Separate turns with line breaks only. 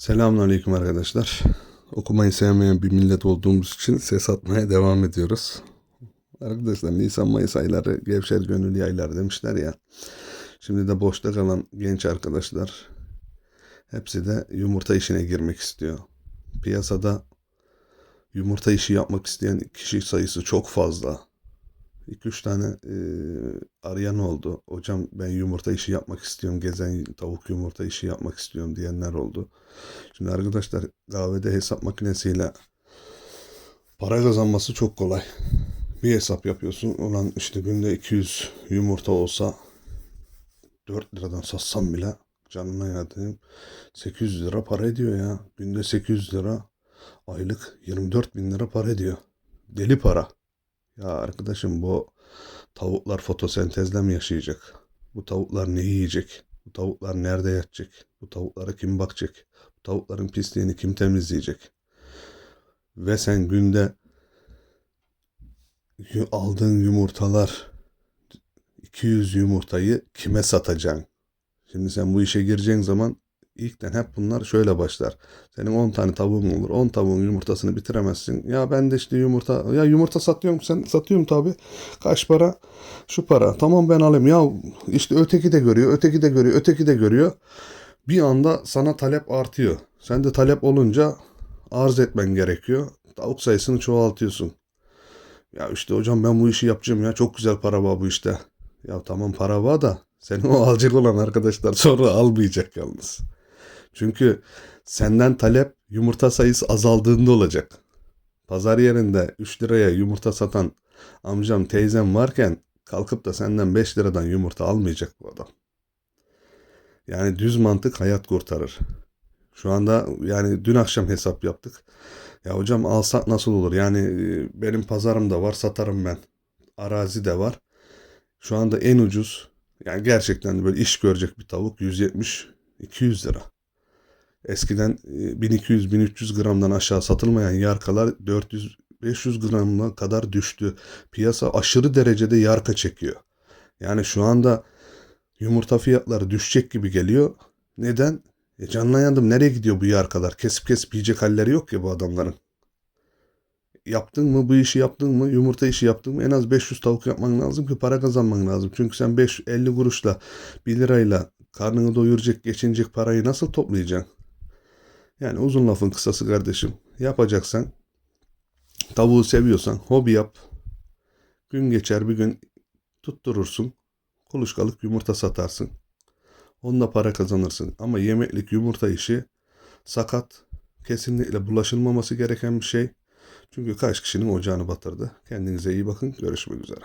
Selamünaleyküm arkadaşlar. Okumayı sevmeyen bir millet olduğumuz için ses atmaya devam ediyoruz. Arkadaşlar Nisan Mayıs ayları gevşer gönül yaylar demişler ya. Şimdi de boşta kalan genç arkadaşlar hepsi de yumurta işine girmek istiyor. Piyasada yumurta işi yapmak isteyen kişi sayısı çok fazla. 2-3 tane e, arayan oldu. Hocam ben yumurta işi yapmak istiyorum. Gezen tavuk yumurta işi yapmak istiyorum diyenler oldu. Şimdi arkadaşlar kahvede hesap makinesiyle para kazanması çok kolay. Bir hesap yapıyorsun. Ulan işte günde 200 yumurta olsa 4 liradan satsam bile canına yadayım. 800 lira para ediyor ya. Günde 800 lira aylık 24 bin lira para ediyor. Deli para. Ya arkadaşım bu tavuklar fotosentezle mi yaşayacak? Bu tavuklar ne yiyecek? Bu tavuklar nerede yatacak? Bu tavuklara kim bakacak? Bu tavukların pisliğini kim temizleyecek? Ve sen günde aldığın yumurtalar 200 yumurtayı kime satacaksın? Şimdi sen bu işe gireceğin zaman ilkten hep bunlar şöyle başlar. Senin 10 tane tavuğun olur. 10 tavuğun yumurtasını bitiremezsin. Ya ben de işte yumurta ya yumurta satıyorum sen satıyorum tabi. Kaç para? Şu para. Tamam ben alayım. Ya işte öteki de görüyor, öteki de görüyor, öteki de görüyor. Bir anda sana talep artıyor. Sen de talep olunca arz etmen gerekiyor. Tavuk sayısını çoğaltıyorsun. Ya işte hocam ben bu işi yapacağım ya. Çok güzel para var bu işte. Ya tamam para var da senin o alacak olan arkadaşlar sonra almayacak yalnız. Çünkü senden talep yumurta sayısı azaldığında olacak. Pazar yerinde 3 liraya yumurta satan amcam teyzem varken kalkıp da senden 5 liradan yumurta almayacak bu adam. Yani düz mantık hayat kurtarır. Şu anda yani dün akşam hesap yaptık. Ya hocam alsak nasıl olur? Yani e, benim pazarım da var satarım ben. Arazi de var. Şu anda en ucuz yani gerçekten böyle iş görecek bir tavuk 170 200 lira. Eskiden e, 1200-1300 gramdan aşağı satılmayan yarkalar 400-500 gramına kadar düştü. Piyasa aşırı derecede yarka çekiyor. Yani şu anda yumurta fiyatları düşecek gibi geliyor. Neden? E canına yandım nereye gidiyor bu yarkalar? Kesip kesip yiyecek halleri yok ya bu adamların. Yaptın mı bu işi yaptın mı yumurta işi yaptın mı en az 500 tavuk yapman lazım ki para kazanman lazım. Çünkü sen 5 50 kuruşla 1 lirayla karnını doyuracak geçinecek parayı nasıl toplayacaksın? Yani uzun lafın kısası kardeşim. Yapacaksan tavuğu seviyorsan hobi yap. Gün geçer bir gün tutturursun. Kuluçkalık yumurta satarsın. Onunla para kazanırsın. Ama yemeklik yumurta işi sakat. Kesinlikle bulaşılmaması gereken bir şey. Çünkü kaç kişinin ocağını batırdı. Kendinize iyi bakın. Görüşmek üzere.